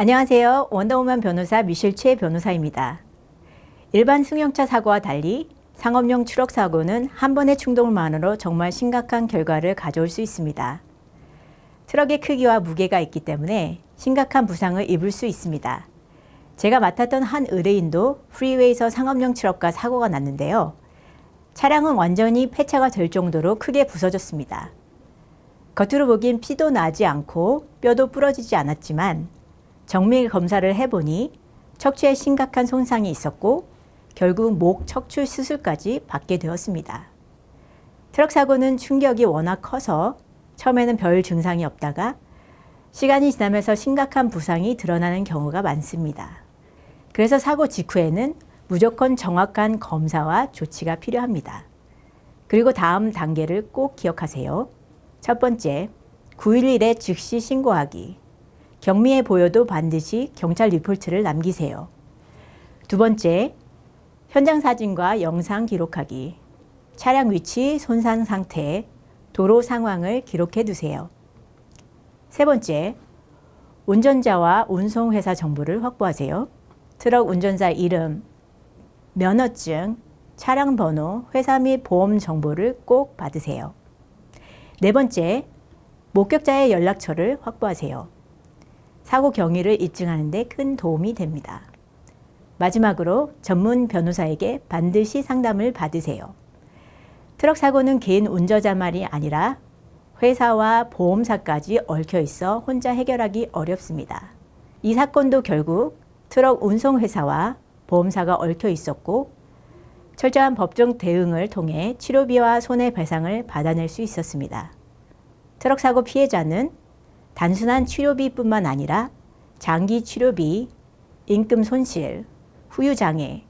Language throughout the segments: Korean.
안녕하세요. 원더우먼 변호사 미실 최 변호사입니다. 일반 승용차 사고와 달리 상업용 추락 사고는 한 번의 충동만으로 정말 심각한 결과를 가져올 수 있습니다. 트럭의 크기와 무게가 있기 때문에 심각한 부상을 입을 수 있습니다. 제가 맡았던 한 의뢰인도 프리웨이에서 상업용 트럭과 사고가 났는데요. 차량은 완전히 폐차가 될 정도로 크게 부서졌습니다. 겉으로 보긴 피도 나지 않고 뼈도 부러지지 않았지만 정밀 검사를 해보니 척추에 심각한 손상이 있었고 결국 목 척추 수술까지 받게 되었습니다. 트럭 사고는 충격이 워낙 커서 처음에는 별 증상이 없다가 시간이 지나면서 심각한 부상이 드러나는 경우가 많습니다. 그래서 사고 직후에는 무조건 정확한 검사와 조치가 필요합니다. 그리고 다음 단계를 꼭 기억하세요. 첫 번째, 911에 즉시 신고하기. 경미해 보여도 반드시 경찰 리포트를 남기세요. 두 번째, 현장 사진과 영상 기록하기. 차량 위치, 손상 상태, 도로 상황을 기록해 두세요. 세 번째, 운전자와 운송회사 정보를 확보하세요. 트럭 운전자 이름, 면허증, 차량 번호, 회사 및 보험 정보를 꼭 받으세요. 네 번째, 목격자의 연락처를 확보하세요. 사고 경위를 입증하는 데 큰 도움이 됩니다. 마지막으로 전문 변호사에게 반드시 상담을 받으세요. 트럭 사고는 개인 운전자만이 아니라 회사와 보험사까지 얽혀 있어 혼자 해결하기 어렵습니다. 이 사건도 결국 트럭 운송회사와 보험사가 얽혀 있었고 철저한 법정 대응을 통해 치료비와 손해배상을 받아낼 수 있었습니다. 트럭 사고 피해자는 단순한 치료비뿐만 아니라 장기 치료비, 임금 손실, 후유 장애,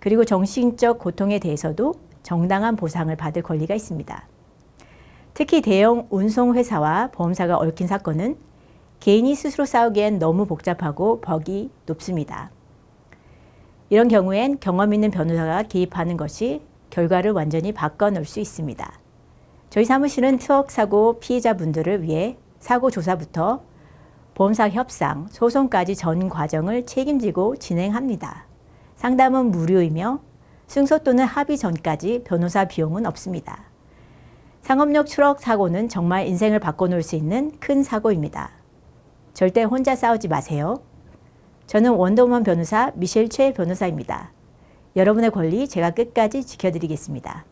그리고 정신적 고통에 대해서도 정당한 보상을 받을 권리가 있습니다. 특히 대형 운송회사와 보험사가 얽힌 사건은 개인이 스스로 싸우기엔 너무 복잡하고 벅이 높습니다. 이런 경우엔 경험 있는 변호사가 개입하는 것이 결과를 완전히 바꿔놓을 수 있습니다. 저희 사무실은 트럭 사고 피해자분들을 위해 사고 조사부터 보험사 협상, 소송까지 전 과정을 책임지고 진행합니다. 상담은 무료이며 승소 또는 합의 전까지 변호사 비용은 없습니다. 상업용 트럭 사고는 정말 인생을 바꿔놓을 수 있는 큰 사고입니다. 절대 혼자 싸우지 마세요. 저는 원더우먼 변호사 미셸 최 변호사입니다. 여러분의 권리 제가 끝까지 지켜드리겠습니다.